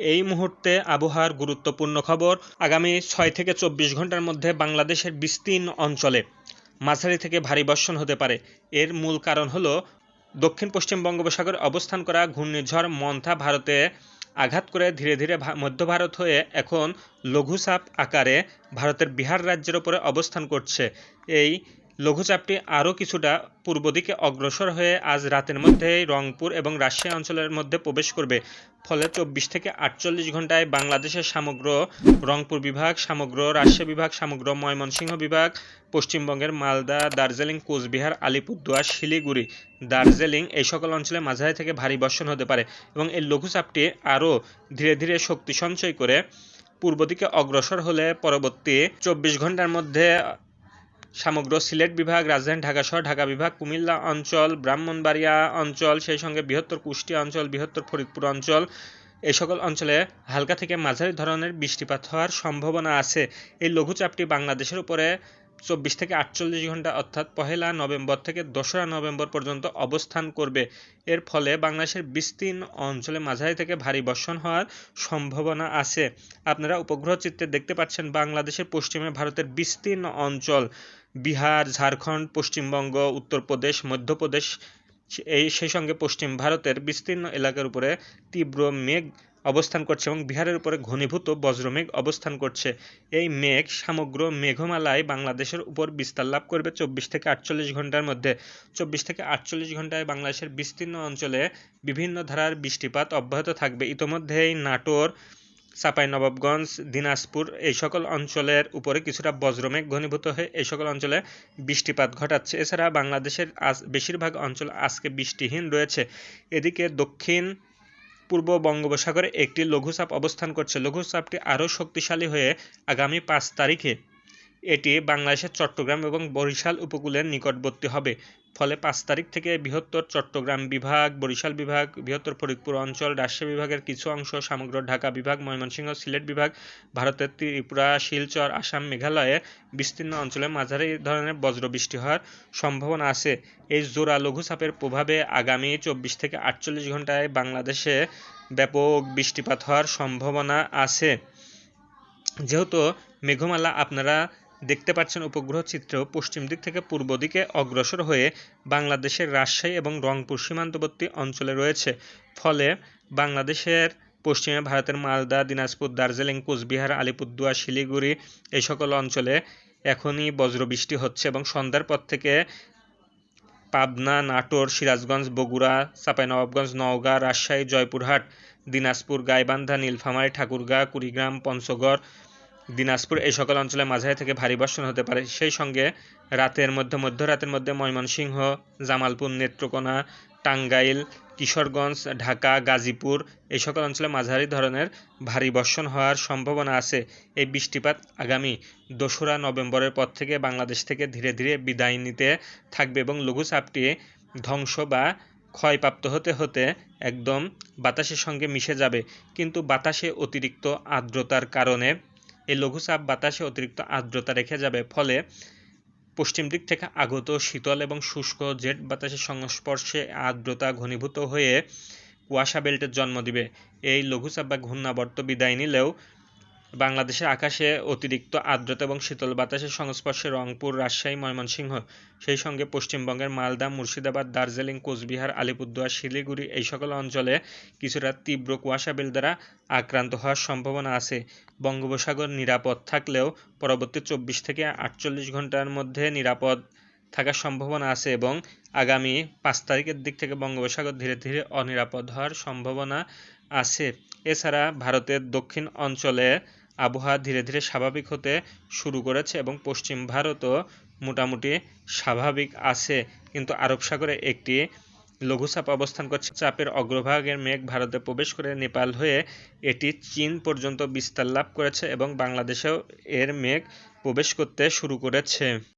এই মুহূর্তে আবহাওয়ার গুরুত্বপূর্ণ খবর আগামী ছয় থেকে চব্বিশ ঘণ্টার মধ্যে বাংলাদেশের বিস্তীর্ণ অঞ্চলে মাঝারি থেকে ভারী বর্ষণ হতে পারে। এর মূল কারণ হলো দক্ষিণ পশ্চিম বঙ্গোপসাগরে অবস্থান করা ঘূর্ণিঝড় মন্থা ভারতে আঘাত করে ধীরে ধীরে মধ্য ভারত হয়ে এখন লঘুচাপ আকারে ভারতের বিহার রাজ্যের ওপরে অবস্থান করছে। এই লঘুচাপটি আরও কিছুটা পূর্ব দিকে অগ্রসর হয়ে আজ রাতের মধ্যেই রংপুর এবং রাজশাহী অঞ্চলের মধ্যে প্রবেশ করবে। ফলে চব্বিশ থেকে আটচল্লিশ ঘন্টায় বাংলাদেশের সমগ্র রংপুর বিভাগ, সমগ্র রাজশাহী বিভাগ, সমগ্র ময়মনসিংহ বিভাগ, পশ্চিমবঙ্গের মালদা, দার্জিলিং, কোচবিহার, আলিপুরদুয়ার, শিলিগুড়ি, দার্জিলিং এই সকল অঞ্চলে মাঝারি থেকে ভারী বর্ষণ হতে পারে এবং এই লঘুচাপটি আরও ধীরে ধীরে শক্তি সঞ্চয় করে পূর্ব দিকে অগ্রসর হলে পরবর্তী চব্বিশ ঘণ্টার মধ্যে সমগ্র সিলেট বিভাগ, রাজধানী ঢাকা সহ ঢাকা বিভাগ, কুমিল্লা অঞ্চল, ব্রাহ্মণবাড়িয়া অঞ্চল, সেই সঙ্গে বৃহত্তর কুষ্টিয়া অঞ্চল, বৃহত্তর ফরিদপুর অঞ্চল এই সকল অঞ্চলে হালকা থেকে মাঝারি ধরনের বৃষ্টিপাত হওয়ার সম্ভাবনা আছে। এই লঘুচাপটি বাংলাদেশের উপরে চব্বিশ থেকে আটচল্লিশ ঘণ্টা অর্থাৎ পহেলা নভেম্বর থেকে দোসরা নভেম্বর পর্যন্ত অবস্থান করবে। এর ফলে বাংলাদেশের বিস্তীর্ণ অঞ্চলে মাঝারি থেকে ভারী বর্ষণ হওয়ার সম্ভাবনা আছে। আপনারা উপগ্রহ চিত্রে দেখতে পাচ্ছেন বাংলাদেশের পশ্চিমে ভারতের বিস্তীর্ণ অঞ্চল। বিহার, ঝাড়খণ্ড, পশ্চিমবঙ্গ, উত্তরপ্রদেশ, মধ্যপ্রদেশ এই সেই সঙ্গে পশ্চিম ভারতের বিস্তীর্ণ এলাকার উপরে তীব্র মেঘ অবস্থান করছে এবং বিহারের উপরে ঘনীভূত বজ্রমেঘ অবস্থান করছে। এই মেঘ সমগ্র মেঘমালায় বাংলাদেশের উপর বিস্তার লাভ করবে চব্বিশ থেকে আটচল্লিশ ঘণ্টার মধ্যে। চব্বিশ থেকে আটচল্লিশ ঘন্টায় বাংলাদেশের বিস্তীর্ণ অঞ্চলে বিভিন্ন ধারার বৃষ্টিপাত অব্যাহত থাকবে। ইতোমধ্যেই নাটোর, চাঁপাইনবাবগঞ্জ, দিনাজপুর এই সকল অঞ্চলের উপরে কিছুটা বজ্রমেঘ ঘনীভূত হয়ে এই সকল অঞ্চলে বৃষ্টিপাত ঘটাচ্ছে। এছাড়া বাংলাদেশের আজ বেশিরভাগ অঞ্চল আজকে বৃষ্টিহীন রয়েছে। এদিকে দক্ষিণ পূর্ব বঙ্গোপসাগরে একটি লঘুচাপ অবস্থান করছে। লঘুচাপটি আরও শক্তিশালী হয়ে আগামী পাঁচ তারিখে এটি বাংলাদেশের চট্টগ্রাম এবং বরিশাল উপকূলের নিকটবর্তী হবে। ফলে পাঁচ তারিখ থেকে বৃহত্তর চট্টগ্রাম বিভাগ, বরিশাল বিভাগ, বৃহত্তর ফরিদপুর অঞ্চল, রাজশাহী বিভাগের কিছু অংশ, সমগ্র ঢাকা বিভাগ, ময়মনসিংহ, সিলেট বিভাগ, ভারতের ত্রিপুরা, শিলচর, আসাম, মেঘালয়ে বিস্তীর্ণ অঞ্চলে মাঝারি ধরনের বজ্রবৃষ্টি হওয়ার সম্ভাবনা আছে। এই জোড়া লঘুচাপের প্রভাবে আগামী চব্বিশ থেকে আটচল্লিশ ঘন্টায় বাংলাদেশে ব্যাপক বৃষ্টিপাত হওয়ার সম্ভাবনা আছে। যেহেতু মেঘমালা আপনারা দেখতে পাচ্ছেন উপগ্রহ চিত্র পশ্চিম দিক থেকে পূর্ব দিকে অগ্রসর হয়ে বাংলাদেশের রাজশাহী এবং রংপুর সীমান্তবর্তী অঞ্চলে রয়েছে। ফলে বাংলাদেশের পশ্চিমে ভারতের মালদা, দিনাজপুর, দার্জিলিং, কোচবিহার, আলিপুরদুয়ার, শিলিগুড়ি এই সকল অঞ্চলে এখনই বজ্রবৃষ্টি হচ্ছে এবং সন্ধ্যার পর থেকে পাবনা, নাটোর, সিরাজগঞ্জ, বগুড়া, চাঁপাইনবাবগঞ্জ, নওগাঁ, রাজশাহী, জয়পুরহাট, দিনাজপুর, গাইবান্ধা, নীলফামারী, ঠাকুরগাঁ, কুড়িগ্রাম, পঞ্চগড় দিনাজপুর এই সকল অঞ্চলে মাঝারি থেকে ভারী বর্ষণ হতে পারে। সেই সঙ্গে রাতের মধ্যে, মধ্যরাতের মধ্যে ময়মনসিংহ, জামালপুর, নেত্রকোনা, টাঙ্গাইল, কিশোরগঞ্জ, ঢাকা, গাজীপুর এই সকল অঞ্চলে মাঝারি ধরনের ভারী বর্ষণ হওয়ার সম্ভাবনা আছে। এই বৃষ্টিপাত আগামী দোসরা নভেম্বরের পর থেকে বাংলাদেশ থেকে ধীরে ধীরে বিদায় নিতে থাকবে এবং লঘুচাপটি ধ্বংস বা ক্ষয়প্রাপ্ত হতে হতে একদম বাতাসের সঙ্গে মিশে যাবে। কিন্তু বাতাসে অতিরিক্ত আর্দ্রতার কারণে এই লঘুচাপ বাতাসে অতিরিক্ত আর্দ্রতা রেখে যাবে। ফলে পশ্চিম দিক থেকে আগত শীতল এবং শুষ্ক জেট বাতাসের সংস্পর্শে আর্দ্রতা ঘনীভূত হয়ে কুয়াশা বেল্টের জন্ম দিবে। এই লঘুচাপ বা ঘূর্ণাবর্ত বিদায় নিলেও বাংলাদেশের আকাশে অতিরিক্ত আর্দ্রতা এবং শীতল বাতাসের সংস্পর্শে রংপুর, রাজশাহী, ময়মনসিংহ, সেই সঙ্গে পশ্চিমবঙ্গের মালদা, মুর্শিদাবাদ, দার্জিলিং, কোচবিহার, আলিপুরদুয়ার, শিলিগুড়ি এই সকল অঞ্চলে কিছুটা তীব্র কুয়াশা বেল দ্বারা আক্রান্ত হওয়ার সম্ভাবনা আছে। বঙ্গোপসাগর নিরাপদ থাকলেও পরবর্তী চব্বিশ থেকে আটচল্লিশ ঘণ্টার মধ্যে নিরাপদ থাকার সম্ভাবনা আছে এবং আগামী পাঁচ তারিখের দিক থেকে বঙ্গোপসাগর ধীরে ধীরে অনিরাপদ হওয়ার সম্ভাবনা আছে। এছাড়া ভারতের দক্ষিণ অঞ্চলে আবহাওয়া ধীরে ধীরে স্বাভাবিক হতে শুরু করেছে এবং পশ্চিম ভারতও মোটামুটি স্বাভাবিক আছে। কিন্তু আরব সাগরে একটি লঘুচাপ অবস্থান করছে। চাপের অগ্রভাগের মেঘ ভারতে প্রবেশ করে নেপাল হয়ে এটি চীন পর্যন্ত বিস্তার লাভ করেছে এবং বাংলাদেশেও এর মেঘ প্রবেশ করতে শুরু করেছে।